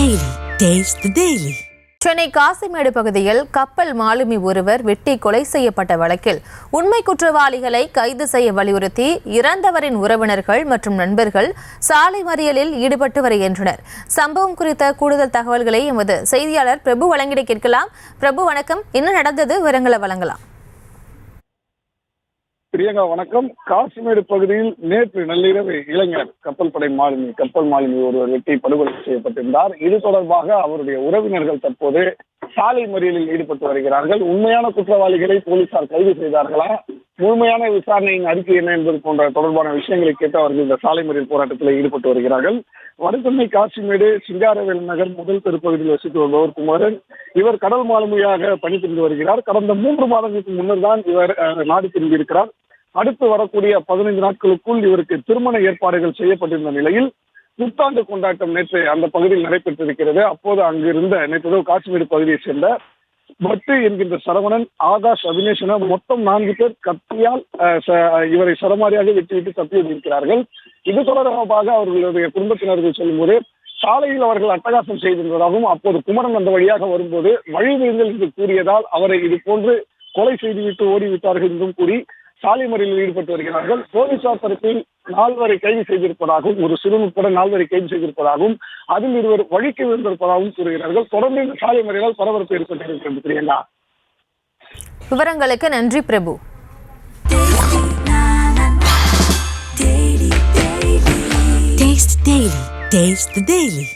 Daily taste daily Chennai Kasimedu பகுதியில் கப்பல் மாலுமி ஒருவர் வெட்டி கொலை செய்யப்பட்ட வழக்கில் உண்மை குற்றவாளிகளை கைது செய்ய வலியுறுத்தி இறந்தவரின் உறவினர்கள் மற்றும் நண்பர்கள் சாலை மறியலில் ஈடுபட்டு வருகின்றனர். சம்பவம் குறித்த கூடுதல் தகவல்களை எமது செய்தியாளர் பிரபு வழங்கிட கேட்கலாம். பிரபு வணக்கம். என்ன நடந்தது? விவரங்களை வழங்கலாம். பிரியங்கா வணக்கம். காசிமேடு பகுதியில் நேற்று நள்ளிரவு இளைஞர் கப்பல் படை மாலுமி கப்பல் மாலுமி ஒருவர் வெட்டி படுகொலை செய்யப்பட்டிருந்தார். இது தொடர்பாக அவருடைய உறவினர்கள் தற்போது சாலை மறியலில் ஈடுபட்டு வருகிறார்கள். உண்மையான குற்றவாளிகளை போலீசார் கைது செய்தார்களா? முழுமையான விசாரணையின் அறிக்கை என்ன என்பது போன்ற தொடர்பான விஷயங்களை கேட்டு அவர்கள் இந்த சாலை மறியல் போராட்டத்தில் ஈடுபட்டு வருகிறார்கள். வடசென்னை காசிமேடு சிங்காரவேல் நகர் முதல் தெருப்பகுதியில் வசித்து வருபவர் குமாரன். இவர் கடல் மாலுமியாக பணிபுரிந்து வருகிறார். கடந்த மூன்று மாதங்களுக்கு முன்னர் தான் இவர் நாடு திரும்பியிருக்கிறார். அடுத்து வரக்கூடிய பதினைந்து நாட்களுக்குள் இவருக்கு திருமண ஏற்பாடுகள் செய்யப்பட்டிருந்த நிலையில் புத்தாண்டு கொண்டாட்டம் நேற்று அந்த பகுதியில் நடைபெற்றிருக்கிறது. அப்போது அங்கிருந்த நேற்று காஷ்மீர் பகுதியைச் சேர்ந்த பட்டு என்கின்ற சரவணன் ஆகாஷ் அபினேஷ் என மொத்தம் நான்கு பேர் கத்தியால் இவரை சரமாரியாக வெட்டிவிட்டு தப்பி இருக்கிறார்கள் இது தொடர்பாக அவர்களுடைய குடும்பத்தினர்கள் சொல்லும்போது சாலையில் அவர்கள் அட்டகாசம் செய்திருந்ததாகவும் அப்போது குமரன் அந்த வழியாக வரும்போது வழிவிடுங்கள் என்று கூறியதால் அவரை இது போன்று கொலை செய்துவிட்டு ஓடிவிட்டார்கள் என்றும் கூறி சாலை மறியலில் ஈடுபட்டு வருகிறார்கள் போலீசார் தரப்பில் நால்வரை கைது செய்திருப்பதாகவும் ஒரு சிறுவன் உட்பட நால்வரை கைது செய்திருப்பதாகவும் அதில் இருவர் வழிக்கு விழுந்திருப்பதாகவும் கூறுகிறார்கள் தொடர்ந்து இந்த சாலை மறியலால் பரபரப்பு ஏற்பட்டிருக்கிறது பிரியங்கா விவரங்களுக்கு நன்றி பிரபு Taste the Daily. Taste the Daily.